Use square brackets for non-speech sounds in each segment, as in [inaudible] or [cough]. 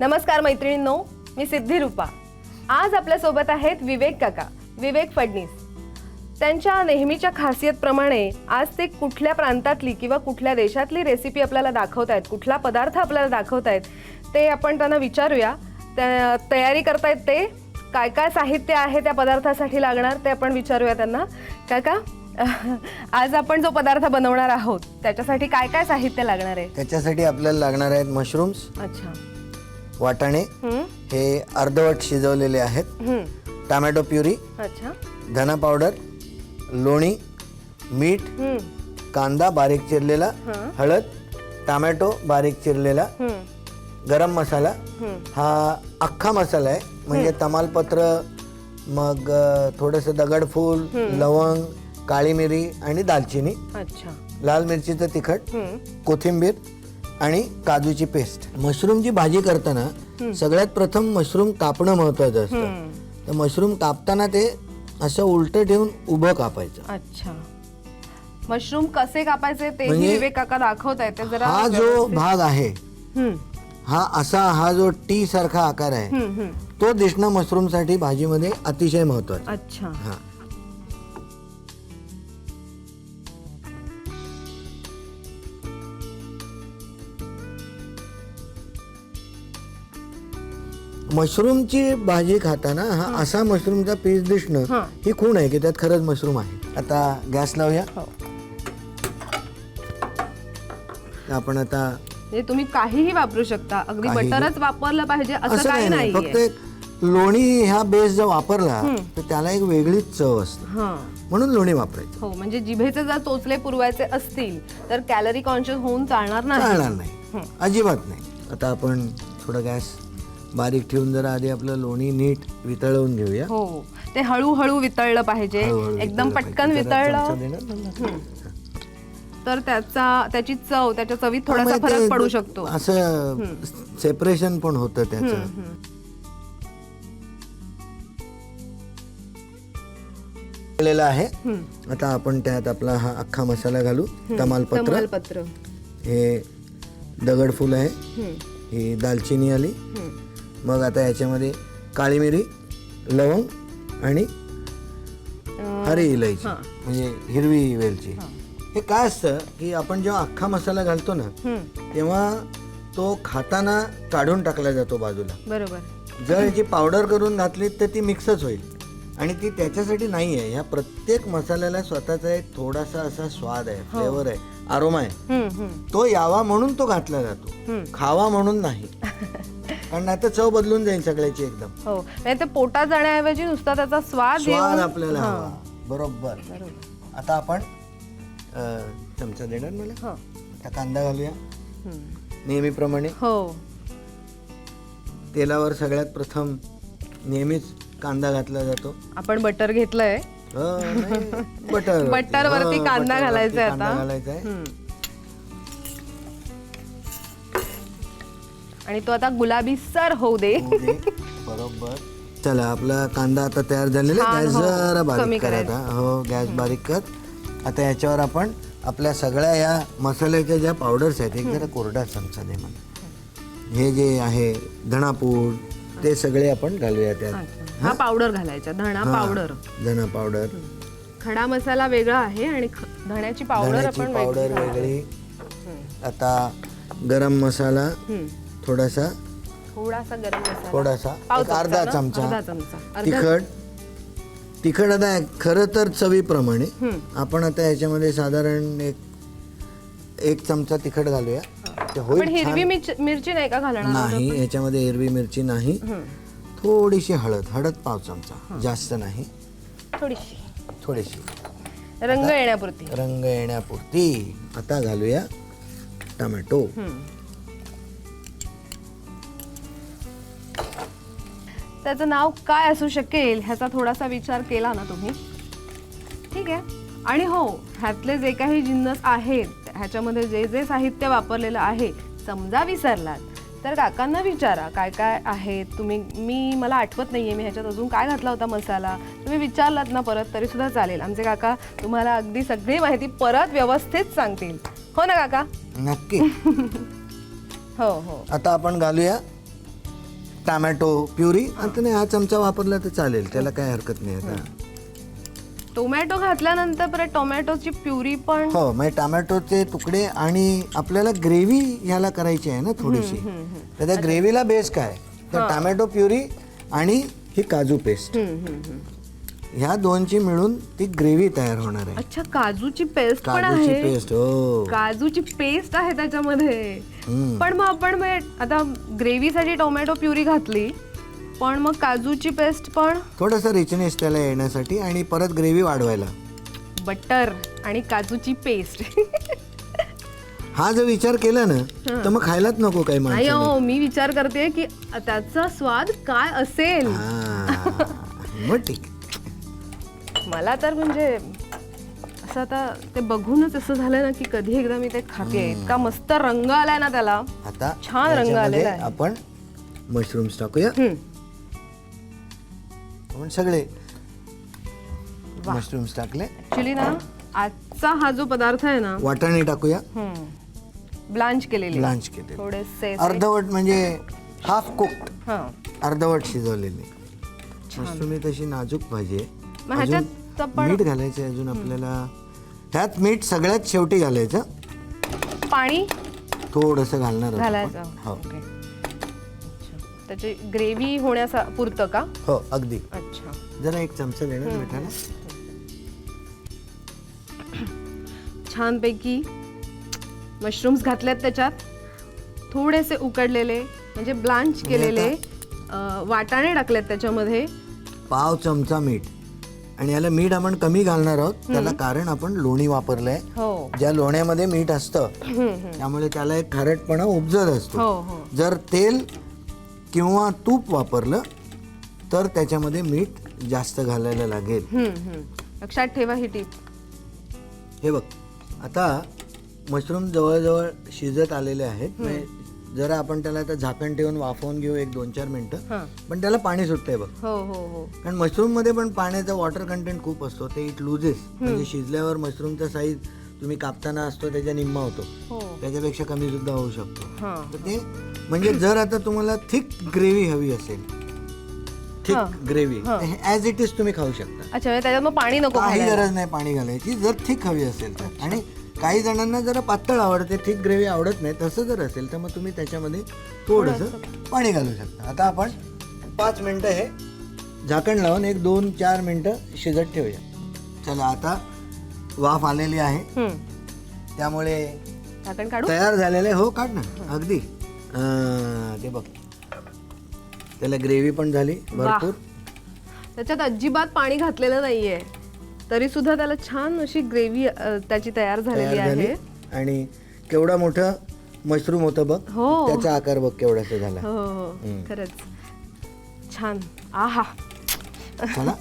नमस्कार मैत्रिणींनो मी सिद्धी रूपा. आज आपल्यासोबत आहेत विवेक काका विवेक फडणीस. त्यांच्या नेहमीच्या खासियतप्रमाणे आज ते कुठल्या प्रांतातली किंवा कुठल्या देशातली रेसिपी आपल्याला दाखवत आहेत कुठला पदार्थ आपल्याला दाखवत आहेत ते आपण त्यांना विचारूया. त्या तयारी करतायत ते काय काय साहित्य आहे त्या पदार्थासाठी लागणार ते आपण विचारूया त्यांना. काका [laughs] आज आपण जो पदार्थ बनवणार आहोत त्याच्यासाठी काय काय साहित्य लागणार आहे? त्याच्यासाठी आपल्याला लागणार आहेत मशरूम्स अच्छा. वाटाणे हे अर्धवट शिजवलेले आहेत. टमॅटो प्युरी अच्छा. धना पावडर लोणी मीठ कांदा बारीक चिरलेला. हळद टमॅटो बारीक चिरलेला गरम मसाला. हा अख्खा मसाला आहे. म्हणजे तमालपत्र मग थोडंसं दगडफूल लवंग काळी मिरी आणि दालचिनी. लाल मिरचीचं तिखट कोथिंबीर आणि काजूची पेस्ट. मशरूमची भाजी करताना सगळ्यात प्रथम मशरूम कापणं महत्वाचं असतं. तर मशरूम कापताना ते असं उलट ठेवून उभं कापायचं. अच्छा. मशरूम कसे कापायचे म्हणजे विवेक काका दाखवत आहेत ते जरा हा जो भाग आहे हम्म, हा असा हा जो टी सारखा आकार आहे हम्म, हम्म. तो दिसणं मशरूमसाठी भाजीमध्ये अतिशय महत्त्वाचा अच्छा. हा. मशरूमची भाजी खाताना हा असा मशरूमचा पीस दिसणं हा. ही खूण आहे की त्यात खरंच मशरूम आहे. आता गॅस लावूया. हो. आपण आता म्हणजे तुम्ही काहीही वापरू शकता. अगदी काहीही. बटरच वापरलं पाहिजे असं काही नाहीये. फक्त एक लोणी ह्या बेस जर वापरला तर त्याला एक वेगळीच चव असते. हा. म्हणून लोणी वापरायचं. हो म्हणजे जिभेचे जर चोचले पुरवायचे असतील तर कॅलरी कॉन्शियस होऊन चालणार नाही. चालणार नाही. अजिबात नाही. आता आपण थोडं गॅस बारीक ठेवून जरा आधी आपलं लोणी नीट वितळवून घेऊया. हो ते हळूहळू वितळलं पाहिजे. हळूहळू एकदम वितळलं पटकन पाहिजे. जरा वितळलं. चमचा देणार मला? तर त्याचा त्याची चव त्याच्या चवीत थोडासा ते फरक पडू शकतो. असं सेपरेशन पण होतं त्याचं. केलेलं आहे. आता आपण त्यात आपला हा अख्खा मसाला घालू. तमालपत्र. तमालपत्र. हे दगडफूल आहे. ही दालचिनी आली. हम्म. मग आता याच्यामध्ये काळी मिरी लवंग आणि हरी इलायची हा. म्हणजे हिरवी वेलची. हे. काय असतं की आपण जेव्हा अख्खा मसाला घालतो ना तेव्हा तो खाताना काढून टाकला जातो बाजूला. बरोबर. जर याची पावडर करून घातली तर ती मिक्सच होईल. आणि ती त्याच्यासाठी नाही आहे. ह्या प्रत्येक मसाल्याला स्वतःचा एक थोडासा असा स्वाद आहे फ्लेवर आहे आरोमा आहे. तो यावा म्हणून तो घातला जातो. खावा म्हणून नाही. [laughs] कारण नाही तर चव बदलून जाईल सगळ्याची एकदम. हो म्हणजे ते पोटात जाण्याऐवजी नुसता त्याचा स्वाद स्वाद येऊन- आपल्याला हा, हवा. बरोबर. बरोबर. आता आपण अ, चमचा देणार मला? हो. आता कांदा घालूया. हम्म. नेहमीप्रमाणे. हो. तेलावर सगळ्यात प्रथम नेहमीच कांदा घातला जातो. आपण बटर घेतलंय. नाही, बटर बटर [laughs] वरती हो, कांदा घालायचा आहे आता. घालायचा आहे हम्म. आणि तो आता गुलाबी सर होऊ दे. बरोबर चला आपला कांदा आता तयार झालेला आहे. गॅस हो. जरा कमी बारीक कर करायचा. आता हो गॅस बारीक कर आता याच्यावर आपण आपल्या सगळ्या या मसाल्याच्या ज्या पावडर्स आहेत एक जरा कोरडा चमचा दे मला हे जे आहे धणापूड ते सगळे आपण घालूया त्यात अच्छा. हा पावडर घालायचा धणा पावडर धणा पावडर खडा मसाला वेगळा आहे आणि ख- धण्याची पावडर धण्याची आपण पावडर वेगळी घालतो. वेगळी आता गरम मसाला हम्म. थोडासा थोडासा गरम मसाला. थोडासा. पाव एक अर्धा चमचा. ना? अर्धा चमचा. चमचा अर्धा तिखट. तिखट आता खरं तर चवीप्रमाणे. आपण आता याच्यामध्ये साधारण एक एक चमचा तिखट घालूया. ते होईल हिरवी मिरची मिरची नाही का घालणार नाही याच्यामध्ये हिरवी मिरची नाही. थोडीशी हळद. हळद पाव चमचा. जास्त नाही. थोडीशी. थोडीशी. रंग येण्यापुरती. रंग येण्यापुरती. आता घालूया टमॅटो. त्याचं नाव काय असू शकेल ह्याचा थोडासा विचार केला ना तुम्ही? ठीक आहे. आणि हो ह्यातले जे काही जिन्नस आहेत ह्याच्यामध्ये जे जे साहित्य वापरलेलं आहे समजा विसरलात तर काकांना विचारा काय काय आहे. तुम्ही मी मला आठवत नाहीये मी ह्याच्यात अजून काय घातला होता मसाला. तुम्ही विचारलात ना परत तरी सुद्धा चालेल. आमचे काका तुम्हाला अगदी सगळी माहिती परत व्यवस्थित सांगतील. हो ना काका? नक्की. [laughs] हो हो. आता आपण घालूया. टमॅटो प्युरी नाही हा चमचा वापरला तर चालेल त्याला काय हरकत नाही आता. टोमॅटो घातल्यानंतर परत टोमॅटोची प्युरी पण हो म्हणजे टमॅटोचे तुकडे आणि आपल्याला ग्रेव्ही ह्याला करायची आहे ना थोडीशी. तर त्या ग्रेव्हीला बेस काय? तर टमॅटो प्युरी आणि ही काजू पेस्ट. हम्म, हम्म, हम्म. ह्या दोनची मिळून ती ग्रेव्ही तयार होणार आहे. अच्छा काजूची पेस्ट पण काजूची आहे? पेस्ट हो. काजूची पेस्ट आहे त्याच्यामध्ये. हम्म. पण मग आपण आता ग्रेव्हीसाठी टोमॅटो प्युरी घातली पण मग काजूची पेस्ट पण? थोडंसं रिचनेस त्याला येण्यासाठी आणि परत ग्रेव्ही वाढवायला. बटर आणि काजूची पेस्ट. हा जर विचार केला ना तर मग खायलाच नको काही नाही हो मी विचार करते की त्याचा स्वाद काय असेल. मग ठीक. मला तर म्हणजे असं आता ते बघूनच असं झालं ना की कधी एकदा मी ते खाते. इतका मस्त रंग आलाय ना त्याला. आता छान रंग याच्यामध्ये आलेला आहे. आपण मशरूम्स टाकूया. हम्म. आपण सगळे मशरूम्स टाकले. ऍक्च्युली ना आजचा हा जो पदार्थ आहे ना वाटाणे टाकूया. ब्लांच केलेली. ब्लांच केले थोडेसे अर्धवट म्हणजे हाफ कुक हा. अर्धवट शिजवलेली. मशरूम ही तशी नाजूक भाजी मग ह्याच्यात अजून आपण- मीठ घालायचं आहे अजून आपल्याला. ह्यात मीठ सगळ्यात शेवटी घालायचं. पाणी? थोडंसं घालणार आहोत घालायचं. आपण. हो. ओके. अच्छा. त्याची ग्रेव्ही होण्यासा पुरतं का? हो अगदी. अच्छा. जरा एक चमचा देणार मिठाला. [clears throat] छानपैकी मशरूम्स घातल्यात त्याच्यात. थोडेसे उकडलेले म्हणजे ब्लांच केलेले अं, वाटाणे टाकलेत त्याच्यामध्ये. पाव चमचा मीठ. आणि याला मीठ आपण कमी घालणार आहोत. त्याला कारण आपण लोणी वापरलंय. हो. ज्या लोण्यामध्ये मीठ असतं त्यामुळे त्याला एक खारटपणा उपजत असतो. हो हो. जर तेल किंवा तूप वापरलं तर त्याच्यामध्ये मीठ जास्त घालायला लागेल. हम्म, हम्म. लक्षात ठेवा ही टीप. हे बघ आता मशरूम जवळजवळ शिजत आलेले आहेत. म्हणजे जरा आपण त्याला आता झाकण ठेवून वाफवून घेऊ एक दोन चार मिनिटं. हां. पण त्याला पाणी सुटतंय बघ. हो हो हो. कारण मशरूममध्ये पण पाण्याचा वॉटर कंटेंट खूप असतो. ते इट लुजेस म्हणजे शिजल्यावर मशरूमचा साईज तुम्ही कापताना असतो त्याच्या निम्मा होतो. हो. त्याच्यापेक्षा कमी सुद्धा होऊ शकतो. हां. तर ते म्हणजे जर आता तुम्हाला थिक ग्रेव्ही हवी असेल thick gravy as it is तुम्ही खाऊ शकता. अच्छा म्हणजे त्याच्यात मग पाणी नको काही. गरज नाही पाणी घालायची. जर थिक हवी असेल तर. आणि काही जणांना जरा पातळ आवडते थिक ग्रेव्ही आवडत नाही तसं जर असेल तर मग तुम्ही त्याच्यामध्ये थोडंसं पाणी. घालू शकता. आता आपण पाच मिनटं हे झाकण लावून एक दोन चार मिनटं शिजत ठेवूया. चला आता वाफ आलेली आहे. त्यामुळे झाकण काढू? तयार झालेले हो काढ ना. अगदी. ते बघ. त्याला ग्रेव्ही पण झाली भरपूर. त्याच्यात अजिबात पाणी घातलेलं नाहीये. तरी सुद्धा त्याला छान अशी ग्रेव्ही त्याची तयार झालेली आहे. आणि केवढा मोठं मशरूम होतं बघ हो. त्याचा आकार बघ केवढासा झाला. हो हो खरंच. छान. आहा. चला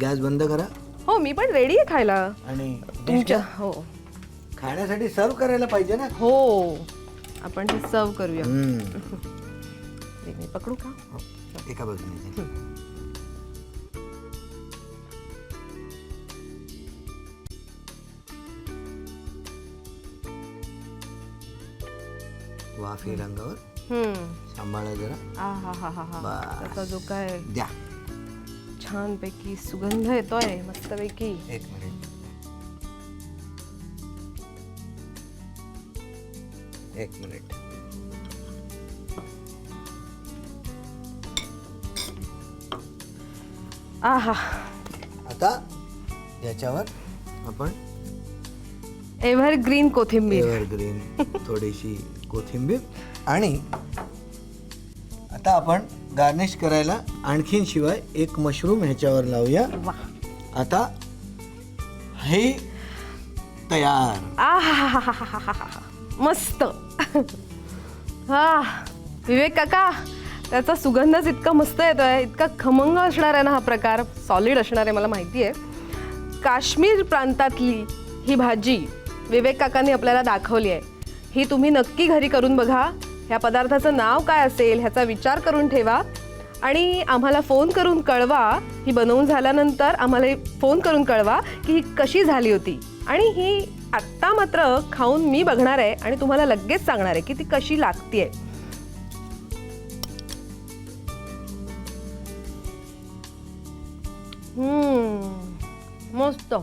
गॅस बंद करा. हो मी पण रेडी आहे खायला. आणि तुमच्या हो. खाण्यासाठी सर्व करायला पाहिजे ना? हो. आपण हे सर्व करूया. [laughs] मी पकडू का? हो, एका बाजूने. वाफ येईल अंगावर हम्म. सांभाळा जरा. हा हा हा हा. त्याचा जो काय द्या. छानपैकी सुगंध येतोय मस्तपैकी. एक मिनिट. एक मिनिट. आहा. आता याच्यावर आपण एव्हर ग्रीन कोथिंबीर. एव्हरग्रीन थोडीशी [laughs] कोथिंबीर. आणि आता आपण गार्निश करायला आणखीन शिवाय एक मशरूम ह्याच्यावर लावूया. आता हे तयार. मस्त हा विवेक काका त्याचा सुगंधच इतका मस्त येतोय इतका खमंग असणार आहे ना हा प्रकार. सॉलिड असणार आहे मला माहिती आहे काश्मीर प्रांतातली ही भाजी विवेक काकांनी आपल्याला दाखवली आहे. ही तुम्ही नक्की घरी करून बघा. ह्या पदार्थाचं नाव काय असेल ह्याचा विचार करून ठेवा. आणि आम्हाला फोन करून कळवा. ही बनवून झाल्यानंतर आम्हाला फोन करून कळवा की ही कशी झाली होती. आणि ही आत्ता मात्र खाऊन मी बघणार आहे आणि तुम्हाला लगेच सांगणार आहे की ती कशी लागते आहे मस्त.